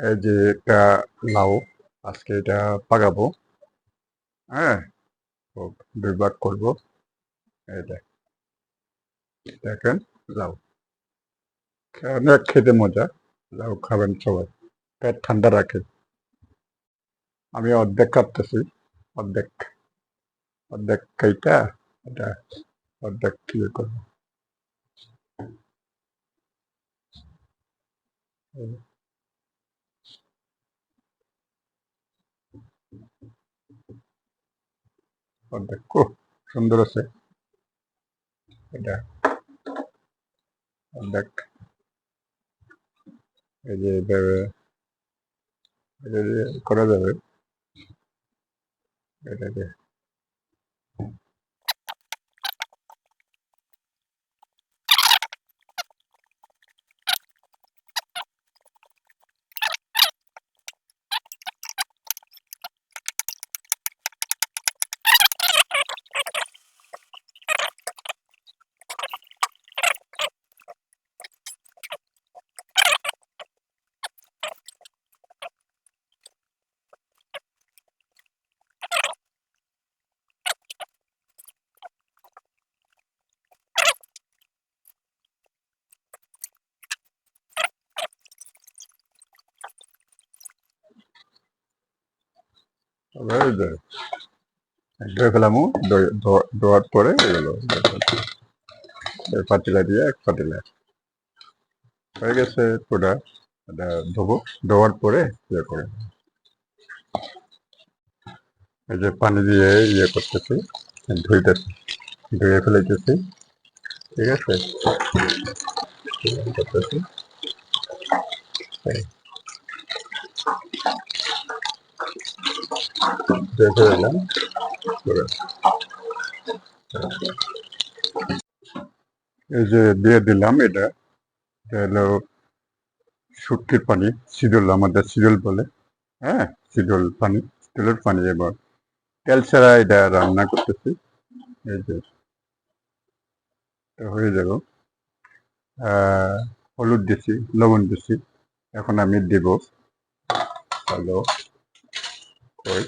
এই যে একটা লাউ, আজকে এটা পাকাবো। হ্যাঁ? দুই ভাগ করব। দেখ। দেখেন, লাউ। অনেক খেতে মজা, লাউ খাবেন সবাই। পেট ঠান্ডা রাখে। আমি অর্ধেক কাটতেছি, অর্ধেক। অর্ধেক খাইটা এটা অর্ধেক ইয়ে করব। অর্ধেক খুব সুন্দর আছে। এটা অর্ধেক এই যে এইভাবে এটা করা যাবে। এটাকে যে ধুয়ে ফেলামু ধোয়ার পরে এগুলো পাতিলা দিয়ে এক পাতিলা। হয়ে গেছে পুরা এটা ধোবো। ধোয়ার পরে ইয়ে করে। এই যে পানি দিয়ে ইয়ে করতেছি, ধুইতেছি, ধুয়ে ফেলাইতেছি। ঠিক আছে? করতেছি পুরো। এই যে দিয়ে দিলাম এটা এটা হলো শুটকির পানি সিডল আমাদের সিডল বলে হ্যাঁ? সিডল পানি সিডলের পানি এবার তেল ছাড়া এটা রান্না করতেছি। এই যে হয়ে যাব হলুদ দিছি, লবণ দিছি, এখন আমি দেব। হ্যালো, কই?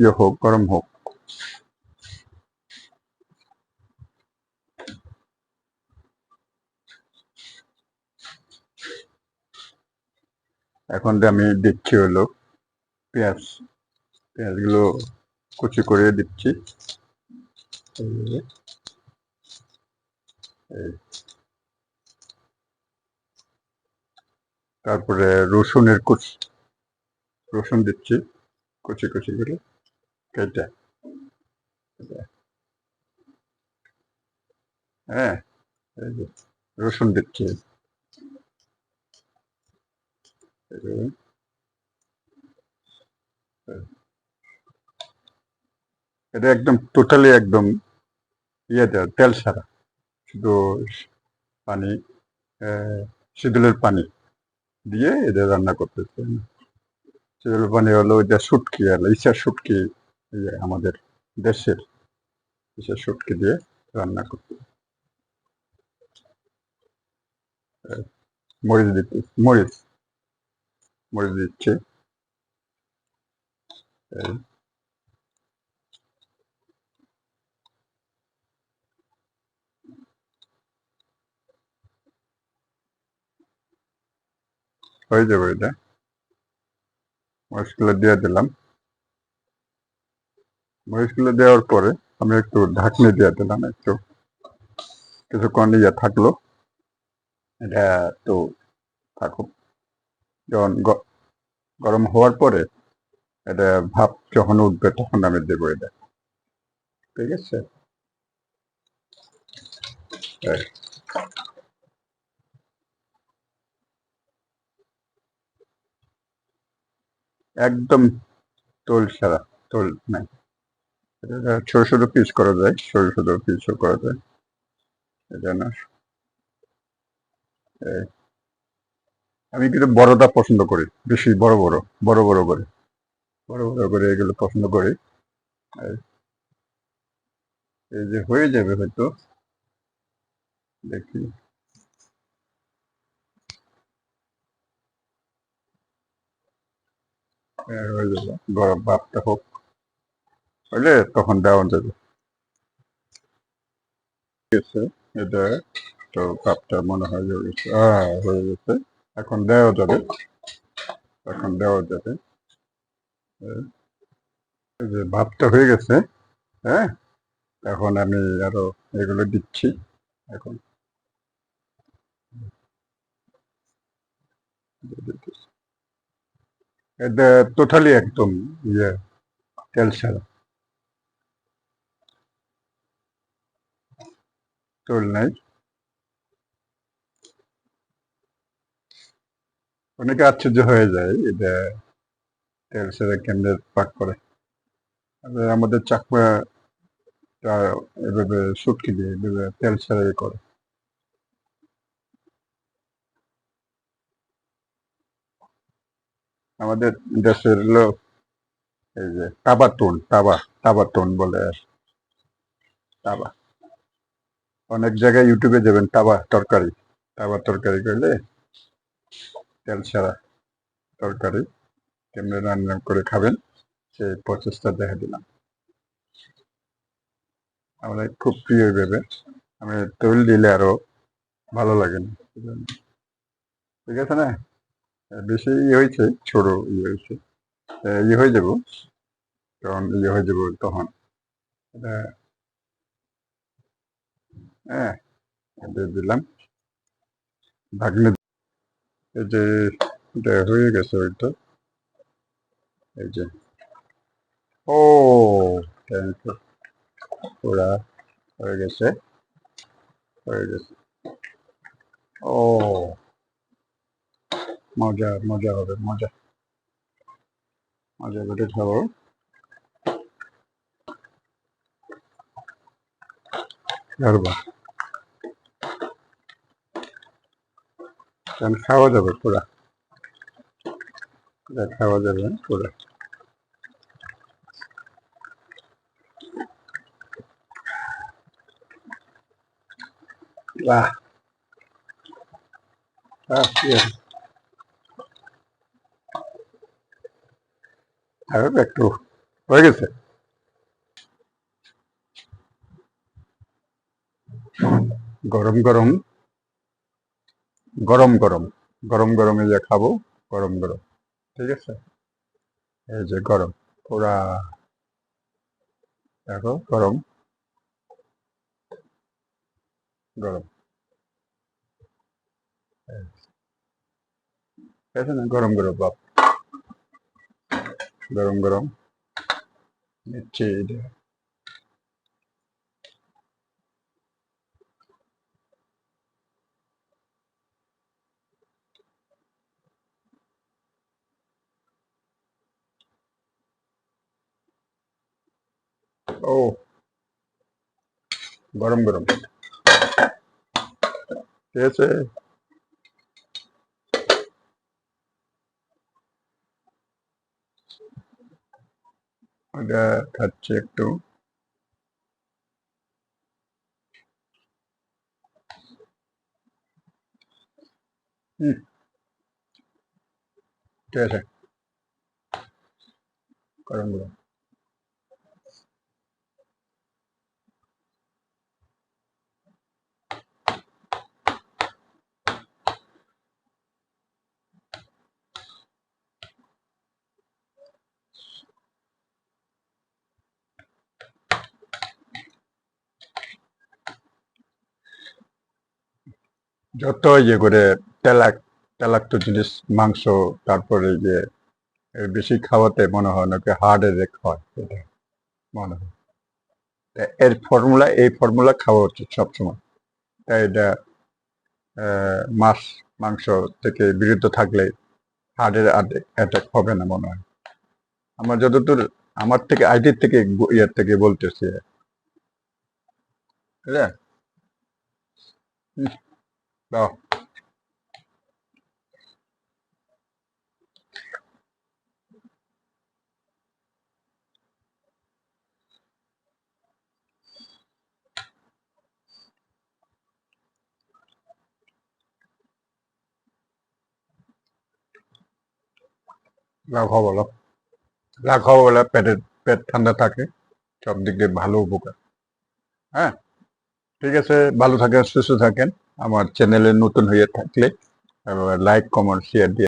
ইয়ে হোক, গরম হোক। এখন আমি দিচ্ছি হলো পেঁয়াজ। পেঁয়াজগুলো কুচি করে দিচ্ছি। তারপরে রসুনের কুচি রসুন দিচ্ছি, কচি কচি করে কেটে। হ্যাঁ রসুন দিচ্ছি। এটা একদম টোটালি একদম ইয়ে দেওয়া, তেল ছাড়া। শুধু পানি সিদুলের পানি দিয়ে এটা রান্না করতেছে সিদুলের পানি হলো শুটকি আর ইসার শুটকি ইয়ে আমাদের দেশের ইসার সুটকি দিয়ে রান্না করতে। মরিচ দিতে, মরিচ মরিচ দিচ্ছে। হয়ে যাবে এটা মরিচগুলো দিয়ে দিলাম। মরিচগুলো দেওয়ার পরে আমি একটু ঢাকনি দিয়ে দিলাম, একটু কিছুক্ষণ ইয়ে থাকল। এটা একটু থাকুক। যখন গরম হওয়ার পরে এটা ভাপ যখন উঠবে তখন আমি দেবো এটা। ঠিক আছে? একদম তোল সারা তোল নাই। ছোট ছোট পিস করা যায়, ছোট ছোট পিসও করা যায়। আমি কিন্তু বড়টা পছন্দ করি, বেশি বড় বড় বড় বড় করে। বড় বড় করে এগুলো পছন্দ করি। এই যে হয়ে যাবে হয়তো। দেখি। হয়ে যাবে গরম ভাবটা হোক হইলে তখন দেওয়া যাবে। আছে, এটা তো ভাবটা মনে হয় হয়ে গেছে। হ্যাঁ গেছে। এখন দেওয়া যাবে। এখন দেওয়া যাবে। যে ভাবটা হয়ে গেছে হ্যাঁ? এখন আমি আরও এগুলো দিচ্ছি এখন। এটা টোটালি একদম ইয়ে তেল ছাড়া। তোল নাই। অনেকে আশ্চর্য হয়ে যায় এটা তেল ছাড়া কেন্দ্রে পাক করে। আমাদের চাকমা এভাবে শুটকি দিয়ে এভাবে তেল ছাড়াই করে। আমাদের দেশের লোক, এই যে টাবাটুন টাবা টাবাটুন বলে আর টাবা অনেক জায়গায় ইউটিউবে যাবেন টাবা তরকারি। টাবা তরকারি করলে তেল ছাড়া তরকারি কেমনে রান্না করে খাবেন, সেই প্রচেষ্টা দেখা দিলাম। আমাদের খুব প্রিয় ভেবে, আমি তৈল দিলে আরও ভালো লাগে না ঠিক আছে না? বেশি ইয়ে হয়েছে, ছোট ইয়ে হয়েছে। ইয়ে হয়ে যাব। তখন ইয়ে হয়ে যাব তখন। হ্যাঁ দিলাম। ভাগনে এই যে, এটা হয়ে গেছে ওইটা। এই যে। ও থ্যাংক ইউ ওরা হয়ে গেছে। হয়ে গেছে। ও। মজা মজা হবে মজা। মজা করে খাব। কারণ খাওয়া যাবে পুরা। খাওয়া যাবে পুরা। বাহ। আহ, yes. একটু হয়ে গেছে। গরম গরম। গরম গরম। গরম গরম যে খাব, গরম গরম। ঠিক আছে? এই যে গরম, পুরা দেখো, গরম। গরম। গরম গরম, বাপ। গরম গরম নিচ্ছি এটা ও গরম গরম ঠিক আছে ওটা খাচ্ছি একটু হুম ঠিক আছে গরম যত ইয়ে করে তেলাক তেলাক্ত জিনিস মাংস তারপরে যে বেশি খাওয়াতে মনে হয় নাকি হার্টের রেক হয় এটা মনে হয়। তা এর ফর্মুলা এই ফর্মুলা খাওয়া উচিত সবসময়। তাই এটা মাছ মাংস থেকে বিরত থাকলে হার্টের অ্যাটাক হবে না মনে হয়। আমার যতদূর আমার থেকে আইডির থেকে ইয়ের থেকে বলতেছি। হুম, দাও দাও খাও বলো রাগ খাওয়া বেলা পেটের পেট ঠান্ডা থাকে সব দিক দিয়ে ভালো উপকার। হ্যাঁ? ঠিক আছে, ভালো থাকেন, সুস্থ থাকেন। আমার চ্যানেলে নতুন হয়ে থাকলে লাইক কমেন্ট শেয়ার দিয়ে